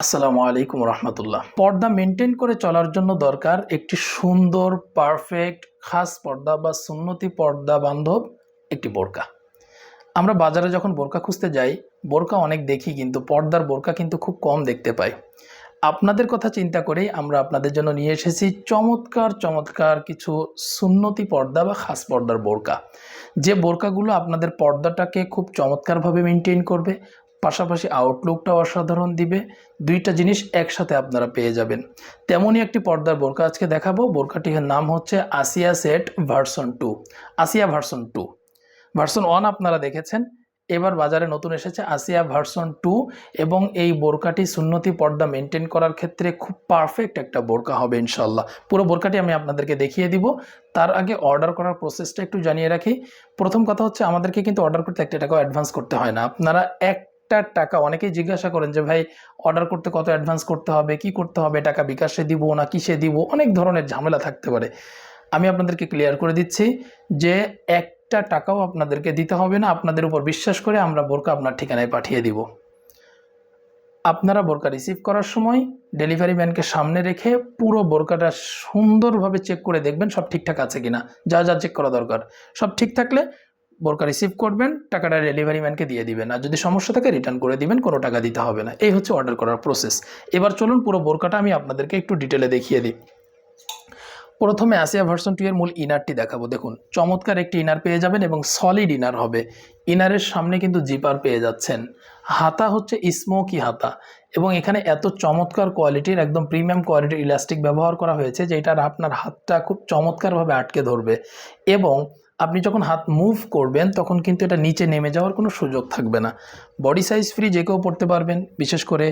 আসসালামু আলাইকুম রহমতুল্লাহ। পর্দা মেনটেন করে চলার জন্য দরকার একটি সুন্দর পারফেক্ট খাস পর্দা বা সুন্নতি পর্দা বান্ধব একটি বোরকা। আমরা বাজারে যখন বোরকা খুঁজতে যাই, বোরকা অনেক দেখি কিন্তু পর্দার বোরকা কিন্তু খুব কম দেখতে পাই। আপনাদের কথা চিন্তা করেই আমরা আপনাদের জন্য নিয়ে এসেছি চমৎকার চমৎকার কিছু সুন্নতি পর্দা বা খাস পর্দার বোরকা। যে বোরকাগুলো আপনাদের পর্দাটাকে খুব চমৎকারভাবে মেনটেন করবে পাশাপাশি আউটলুকটাও অসাধারণ দিবে। দুইটা জিনিস একসাথে আপনারা পেয়ে যাবেন। তেমনই একটি পর্দার বোরকা আজকে দেখাবো। বোরকাটির নাম হচ্ছে Asia set version two Asia version two version one আপনারা দেখেছেন। এবার বাজারে নতুন এসেছে আসিয়া ভার্সন টু এবং এই বোরকাটি সুন্নতি পর্দা মেনটেন করার ক্ষেত্রে খুব পারফেক্ট একটা বোরকা হবে ইনশাল্লাহ পুরো বোরকাটি আমি আপনাদেরকে দেখিয়ে দিব। তার আগে অর্ডার করার প্রসেসটা একটু জানিয়ে রাখি। প্রথম কথা হচ্ছে, আমাদেরকে কিন্তু অর্ডার করতে একটা টাকাও অ্যাডভান্স করতে হয় না। আপনারা একটা টাকা, অনেকেই জিজ্ঞাসা করেন যে, ভাই অর্ডার করতে কত অ্যাডভান্স করতে হবে? কি করতে হবে? টাকা বিকাশে দিব না কিসে দিব? অনেক ধরনের ঝামেলা থাকতে পারে। আমি আপনাদেরকে ক্লিয়ার করে দিচ্ছি যে, একটা টাকাও আপনাদেরকে দিতে হবে না। আপনাদের উপর বিশ্বাস করে আমরা বোরকা আপনার ঠিকানায় পাঠিয়ে দিব। আপনারা বোরকা রিসিভ করার সময় ডেলিভারি ম্যানকে সামনে রেখে পুরো বোরকাটা সুন্দরভাবে চেক করে দেখবেন সব ঠিকঠাক আছে কিনা। যা যা চেক করা দরকার। সব ঠিক থাকলে বোরকা রিসিভ করবেন, টাকাটা ডেলিভারি ম্যানকে দিয়ে দিবেন। আর যদি সমস্যা থাকে রিটার্ন করে দিবেন, কোনো টাকা দিতে হবে না। এই হচ্ছে অর্ডার করার প্রসেস এবার চলুন পুরো বোরকাটা আমি আপনাদেরকে একটু ডিটেলে দেখিয়ে দিই। প্রথমে আসিয়া ভার্সন টু এর মূল ইনারটি দেখাবো। দেখুন, চমৎকার একটি ইনার পেয়ে যাবেন এবং সলিড ইনার হবে। ইনারের সামনে কিন্তু জিপার পেয়ে যাচ্ছেন। হাতা হচ্ছে স্মোকি হাতা এবং এখানে এত চমৎকার কোয়ালিটির একদম প্রিমিয়াম কোয়ালিটির ইলাস্টিক ব্যবহার করা হয়েছে যেটার আপনার হাতটা খুব চমৎকারভাবে আটকে ধরবে। এবং আপনি যখন হাত মুভ করবেন, তখন কিন্তু এটা নিচে নেমে যাওয়ার কোনো সুযোগ থাকবে না। বডি সাইজ ফ্রি যে কেউ পড়তে পারবেন, বিশেষ করে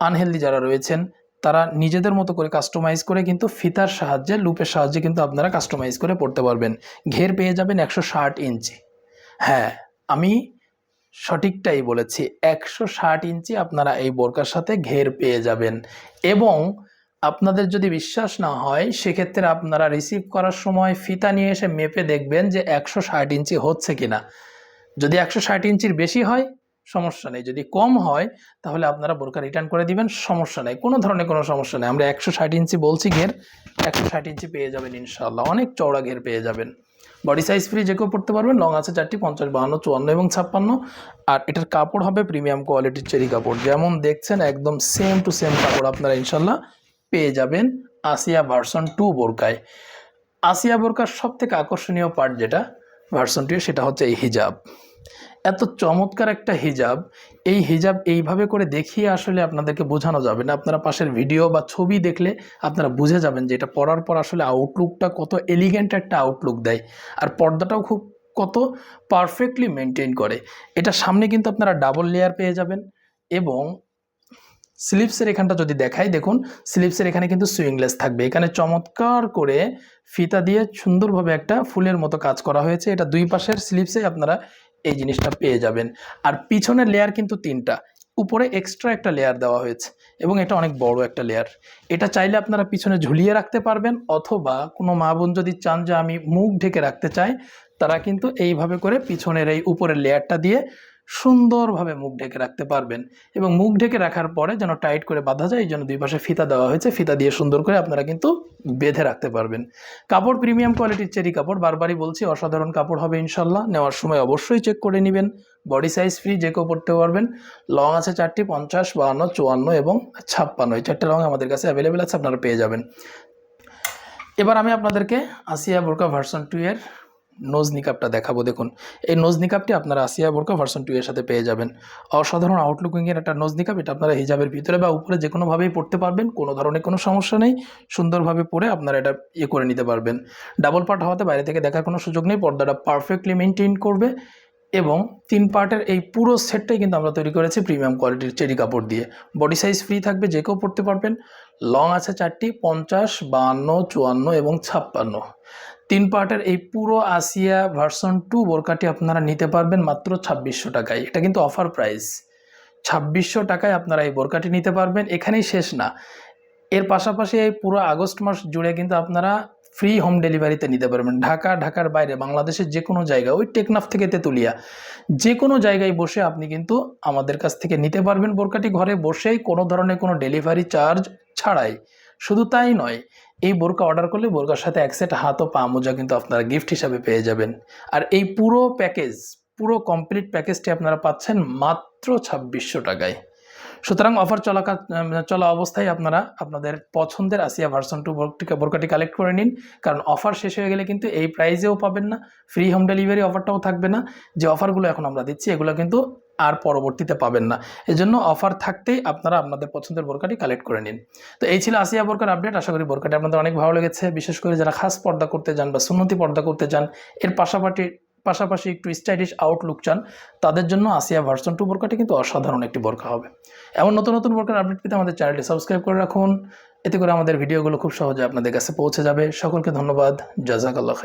আনহেলদি যারা রয়েছেন, তারা নিজেদের মতো করে কাস্টমাইজ করে কিন্তু ফিতার সাহায্যে, লুপের সাহায্যে কিন্তু আপনারা কাস্টমাইজ করে পড়তে পারবেন। ঘের পেয়ে যাবেন একশো ষাট ইঞ্চি হ্যাঁ আমি সঠিকটাই বলেছি, একশো ষাট ইঞ্চি আপনারা এই বোরকার সাথে ঘের পেয়ে যাবেন। এবং আপনাদের যদি বিশ্বাস না হয়, সেক্ষেত্রে আপনারা রিসিভ করার সময় ফিতা নিয়ে এসে মেপে দেখবেন যে একশো ষাট ইঞ্চি হচ্ছে কিনা। যদি একশো ষাট ইঞ্চির বেশি হয়, সমস্যা নেই। যদি কম হয়, তাহলে আপনারা বোরকা রিটার্ন করে দিবেন, সমস্যা নেই। কোনো ধরনের কোনো সমস্যা নেই। আমরা একশো ষাট ইঞ্চি বলছি ঘের, একশো ষাট ইঞ্চি পেয়ে যাবেন ইনশাল্লাহ অনেক চওড়া ঘের পেয়ে যাবেন। বডি সাইজ ফ্রি যে কেউ পড়তে পারবেন লং আছে চারটি, পঞ্চাশ, বাহান্ন, চুয়ান্ন এবং ছাপ্পান্ন। আর এটার কাপড় হবে প্রিমিয়াম কোয়ালিটির চেরি কাপড়। যেমন দেখছেন, একদম সেম টু সেম কাপড় আপনারা ইনশাল্লাহ পেয়ে যাবেন আসিয়া ভার্সন টু বোরকায়। আসিয়া বোরকার সব থেকে আকর্ষণীয় পার্ট যেটা ভার্সন টু সেটা হচ্ছে এই হিজাব। এত চমৎকার একটা হিজাব। এই হিজাব এইভাবে করে দেখিয়ে আসলে আপনাদেরকে বোঝানো যাবে না। আপনারা পাশের ভিডিও বা ছবি দেখলে আপনারা বুঝে যাবেন যে এটা পরার পর আসলে আউটলুকটা কত এলিগেন্ট একটা আউটলুক দেয়। আর পর্দাটাও খুব কত পারফেক্টলি মেনটেন করে। এটা সামনে কিন্তু আপনারা ডাবল লেয়ার পেয়ে যাবেন এবং স্লিপসের এখানটা যদি দেখাই, দেখুন স্লিপসের এখানে কিন্তু সুইংলেস থাকবে। এখানে চমৎকার করে ফিতা দিয়ে সুন্দরভাবে একটা ফুলের মতো কাজ করা হয়েছে। এটা দুই পাশের স্লিপসে আপনারা এই জিনিসটা পেয়ে যাবেন। আর পিছনের লেয়ার কিন্তু তিনটা। উপরে এক্সট্রা একটা লেয়ার দেওয়া হয়েছে এবং এটা অনেক বড় একটা লেয়ার এটা চাইলে আপনারা পিছনে ঝুলিয়ে রাখতে পারবেন অথবা কোনো মা বোন যদি চান যে আমি মুখ ঢেকে রাখতে চাই, তারা কিন্তু এইভাবে করে পিছনের এই উপরের লেয়ারটা দিয়ে সুন্দরভাবে মুখ ঢেকে রাখতে পারবেন এবং মুখ ঢেকে রাখার পরে যেন টাইট করে বাঁধা যায়, এই জন্য দুই পাশে ফিতা দেওয়া হয়েছে। ফিতা দিয়ে সুন্দর করে আপনারা কিন্তু বেঁধে রাখতে পারবেন। কাপড় প্রিমিয়াম কোয়ালিটির চেরি কাপড়, বারবারই বলছি, অসাধারণ কাপড় হবে ইনশাল্লাহ। নেওয়ার সময় অবশ্যই চেক করে নেবেন। বডি সাইজ ফ্রি, যে কেউ পড়তে পারবেন। লং আছে চারটি, পঞ্চাশ, বাহান্ন, চুয়ান্ন এবং ছাপ্পান্ন। এই চারটে লং আমাদের কাছে অ্যাভেলেবেল আছে, আপনারা পেয়ে যাবেন। এবার আমি আপনাদেরকে আসিয়া বোরকা ভার্সন টু এর নোজ নিকাপটা দেখাবো, দেখুন। এই নোজ নিকাপটি আপনারা আসিয়া বোরকা ভার্সন টু এর সাথে পেয়ে যাবেন। অসাধারণ আউটলুকিংয়ের একটা নোজ নিকাপ এটা আপনারা হিজাবের ভিতরে বা উপরে যে কোনোভাবেই পড়তে পারবেন, কোনো ধরনের কোনো সমস্যা নেই। সুন্দরভাবে পরে আপনারা এটা ইয়ে করে নিতে পারবেন। ডাবল পার্ট হওয়াতে বাইরে থেকে দেখার কোনো সুযোগ নেই, পর্দাটা পারফেক্টলি মেনটেন করবে এবং তিন পার্টের এই পুরো সেটটাই কিন্তু আমরা তৈরি করেছি প্রিমিয়াম কোয়ালিটির চেরি কাপড় দিয়ে। বডি সাইজ ফ্রি থাকবে, যে কেউ পড়তে পারবেন। লং আছে চারটি, পঞ্চাশ, বাহান্ন, চুয়ান্ন এবং ছাপ্পান্ন। তিন পার্টের এই পুরো আসিয়া ভার্সন টু বোরকাটি আপনারা নিতে পারবেন মাত্র ছাব্বিশশো টাকায়। এটা কিন্তু অফার প্রাইস ছাব্বিশশো টাকায় আপনারা এই বোরকাটি নিতে পারবেন। এখানেই শেষ না। এর পাশাপাশি এই পুরো আগস্ট মাস জুড়ে কিন্তু আপনারা ফ্রি হোম ডেলিভারিতে নিতে পারবেন। ঢাকা, ঢাকার বাইরে, বাংলাদেশের যে কোনো জায়গা ওই টেকনাফ থেকে তেঁতুলিয়া। যে কোনো জায়গায় বসে আপনি কিন্তু আমাদের কাছ থেকে নিতে পারবেন বোরকাটি। ঘরে বসেই কোনো ধরনের কোনো ডেলিভারি চার্জ ছাড়াই। শুধু তাই নয় এই বোরকা অর্ডার করলে বোরকার সাথে এক সেট হাত ও পা মোজা কিন্তু আপনারা গিফট হিসাবে পেয়ে যাবেন। আর এই পুরো প্যাকেজ পুরো কমপ্লিট প্যাকেজটি আপনারা পাচ্ছেন মাত্র ছাব্বিশশো টাকায়। সুতরাং অফার চলাকা চলা অবস্থায় আপনারা আপনাদের পছন্দের আসিয়া ভার্সন টু বোরকাটি বোরকাটি কালেক্ট করে নিন। কারণ অফার শেষ হয়ে গেলে কিন্তু এই প্রাইজেও পাবেন না ফ্রি হোম ডেলিভারি অফারটাও থাকবে না। যে অফারগুলো এখন আমরা দিচ্ছি, এগুলো কিন্তু আর পরবর্তীতে পাবেন না। এজন্য অফার থাকতেই আপনারা আপনাদের পছন্দের বোরকাটি কালেক্ট করে নিন। তো এই ছিল আসিয়া বোরকার আপডেট আশা করি বোরকাটি আপনাদের অনেক ভালো লেগেছে। বিশেষ করে যারা খাস পর্দা করতে যান বা সুন্নতি পর্দা করতে চান, এর পাশাপাশি পাশাপাশি একটু স্টাইলিশ আউটলুক চান, তাদের জন্য আসিয়া ভার্সন টু বোরকাটি কিন্তু অসাধারণ একটি বোরকা হবে। এমন নতুন নতুন বোরকার আপডেট পেতে আমাদের চ্যানেলটি সাবস্ক্রাইব করে রাখুন। এতে করে আমাদের ভিডিওগুলো খুব সহজে আপনাদের কাছে পৌঁছে যাবে। সকলকে ধন্যবাদ। জাজাকাল্লাহ খাই